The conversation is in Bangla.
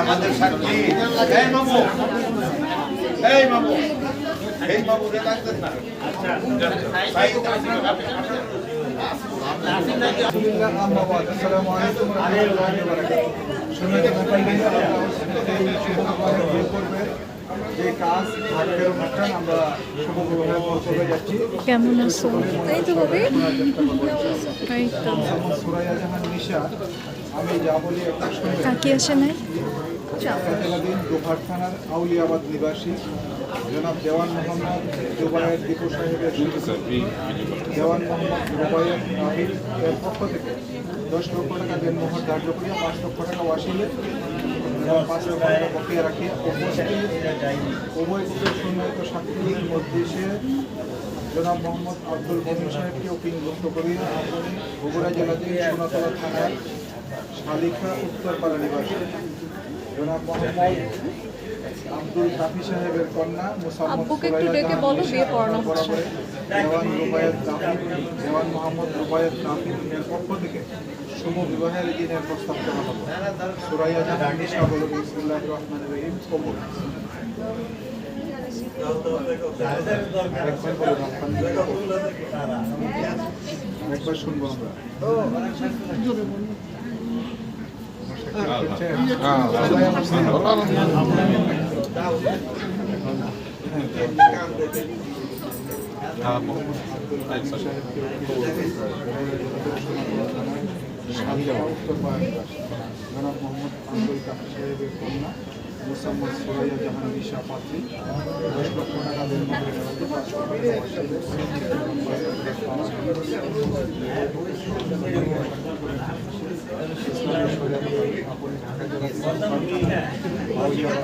আমাদের সাক্ষী। এই মামু এই মামু এই মামু রে ডাকতেন না সাইদ যে কেমন আছো? এই তো হবে কাকি আসে নাই? থানার আউলিয়াবাদ নিবাসী জনাব দেওয়ান মোহাম্মদ জুবায়ের দীপু সাহেবের দেওয়ান মোহাম্মদ রুবায়ের নাহিদ এর পক্ষ থেকে দশ লক্ষ টাকা দেনমোহর ধার্য করিয়া পাঁচ লক্ষ টাকা ওয়াসিলে এবং পাঁচ লক্ষ টাকা বকেয়া উপস্থিত উভয় পক্ষের সম্মানিত সাক্ষীর মধ্যে জনাব মোহাম্মদ আব্দুল মমিন সাহেবকে ওকিলভুক্ত করিয়া আপনি বগুড়া জেলাধীন সোনাতলা থানার শালিখা উত্তরপাড়া নিবাসী জনাব মোহাম্মদ আব্দুল কাফি সাহেবের কন্যা মুসাম্মদ দেওয়ান রুবায়েত দেওয়ান মোহাম্মদ রুবায়েত নাফিদ পক্ষ থেকে শুভ বিবাহের দিনের প্রস্তাব করা হলো সুরাইয়া জাহান নিশা বলুন বিসমুল্লাহ রহমান রহিম, কবুল। আরেকবার শুনব আমরা। জনাব মোহাম্মদ আব্দুল কাফি সাহেবের কন্যা মুসাম্মদ সুরাইয়া জাহান নিশা পাত্রী দশ লক্ষ টাকা দেন ঢাকা জেলা